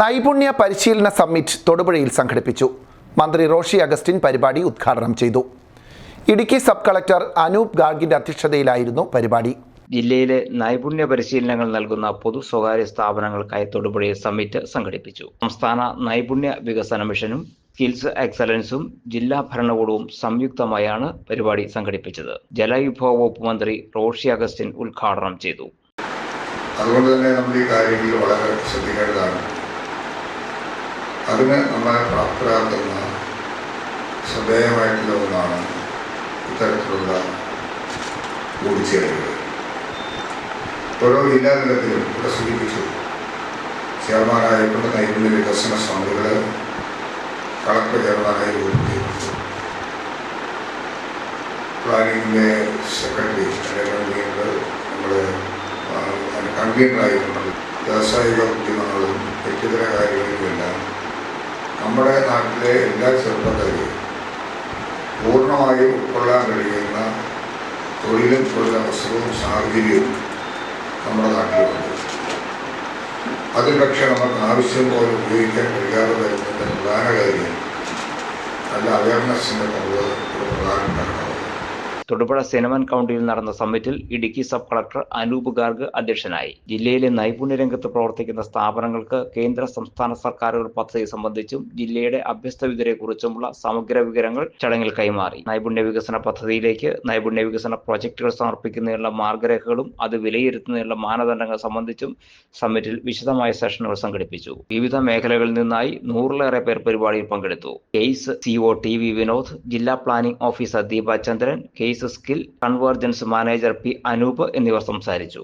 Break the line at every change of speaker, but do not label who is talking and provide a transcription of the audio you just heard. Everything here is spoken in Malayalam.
നൈപുണ്യ പരിശീലന സമ്മിറ്റ് തൊടുപുഴയിൽ സംഘടിപ്പിച്ചു. മന്ത്രി റോഷി അഗസ്റ്റിൻ പരിപാടി ഉദ്ഘാടനം ചെയ്തു. ഇടുക്കി സബ് കളക്ടർ അനൂപ് ഗാർഗിന്റെ അധ്യക്ഷതയിലായിരുന്നു പരിപാടി.
ജില്ലയിലെ നൈപുണ്യ പരിശീലനങ്ങൾ നൽകുന്ന പൊതു സ്വകാര്യ സ്ഥാപനങ്ങൾക്കായി തൊടുപുഴയിൽ സമ്മിറ്റ് സംഘടിപ്പിച്ചു. സംസ്ഥാന നൈപുണ്യ വികസന മിഷനും സ്കിൽസ് എക്സലൻസും ജില്ലാ ഭരണകൂടവും സംയുക്തമായാണ് പരിപാടി സംഘടിപ്പിച്ചത്. ജലവിഭവ വകുപ്പ് മന്ത്രി റോഷി അഗസ്റ്റിൻ ഉദ്ഘാടനം ചെയ്തു.
അതുകൊണ്ട് തന്നെ നമ്മൾ ഈ കാര്യങ്ങളിൽ വളരെ ശ്രദ്ധിക്കേണ്ടതാണ്. അതിന് നമ്മളെ പ്രാപ്തരാക്കുന്ന ശ്രദ്ധേയമായിട്ടുള്ള ഒന്നാണ് ഇത്തരത്തിലുള്ള കൂടിച്ചേരലുകൾ. ഓരോ ജില്ലാ തലത്തിലും ഇവിടെ സൂചിപ്പിച്ചു. ചെയർമാനായിക്കൊണ്ട് നൈപുണ്യ വികസന സമിതികൾ കളക്ടർ ചെയർമാനായി രൂപീകരിച്ചു പ്ലാനിങ്ങിന്റെ സെക്രട്ടറി അല്ലെങ്കിൽ നമ്മുടെ അതിന് കൺവീനറായിട്ടുള്ളത് വ്യാവസായിക ഉദ്യമങ്ങളും വ്യക്തിഗത കാര്യങ്ങളിലുമെല്ലാം നമ്മുടെ നാട്ടിലെ എല്ലാ ചെറുപ്പക്കാരെയും പൂർണമായും ഉൾക്കൊള്ളാൻ കഴിയുന്ന തൊഴിലും തൊഴിലവസരവും സാഹചര്യവും നമ്മുടെ നാട്ടിലുണ്ട്. അതിൽ പക്ഷേ നമുക്ക് ആവശ്യം പോലെ ഉപയോഗിക്കാൻ കഴിയാതെ വരുന്നതിന്റെ പ്രധാന കാര്യം നല്ല അവയർനെസ്സിന്റെ കുറവ് ഒരു പ്രധാന
തൊടുപുഴ സിനമൻ കൗണ്ടിയിൽ നടന്ന സമ്മിറ്റിൽ ഇടുക്കി സബ് കളക്ടർ അനൂപ് ഗാർഗ് അധ്യക്ഷനായി. ജില്ലയിലെ നൈപുണ്യ രംഗത്ത് പ്രവർത്തിക്കുന്ന സ്ഥാപനങ്ങൾക്ക് കേന്ദ്ര സംസ്ഥാന സർക്കാരുകൾ പദ്ധതി സംബന്ധിച്ചും ജില്ലയുടെ അഭ്യസ്തവിദ്യരെക്കുറിച്ചുമുള്ള സമഗ്ര വിവരങ്ങൾ ചടങ്ങിൽ കൈമാറി. നൈപുണ്യ വികസന പദ്ധതിയിലേക്ക് നൈപുണ്യ വികസന പ്രോജക്റ്റുകൾ സമർപ്പിക്കുന്നതിനുള്ള മാർഗരേഖകളും അത് വിലയിരുത്തുന്നതിനുള്ള മാനദണ്ഡങ്ങൾ സംബന്ധിച്ചും സമ്മിറ്റിൽ വിശദമായ സെഷനുകൾ സംഘടിപ്പിച്ചു. വിവിധ മേഖലകളിൽ നിന്നായി നൂറിലേറെ പേർ പരിപാടിയിൽ പങ്കെടുത്തു. KASE CO T V Vinod ജില്ലാ planning officer Deepa Chandran KASE skill convergence manager P Anoop എന്നിവർ സംസാരിച്ചു.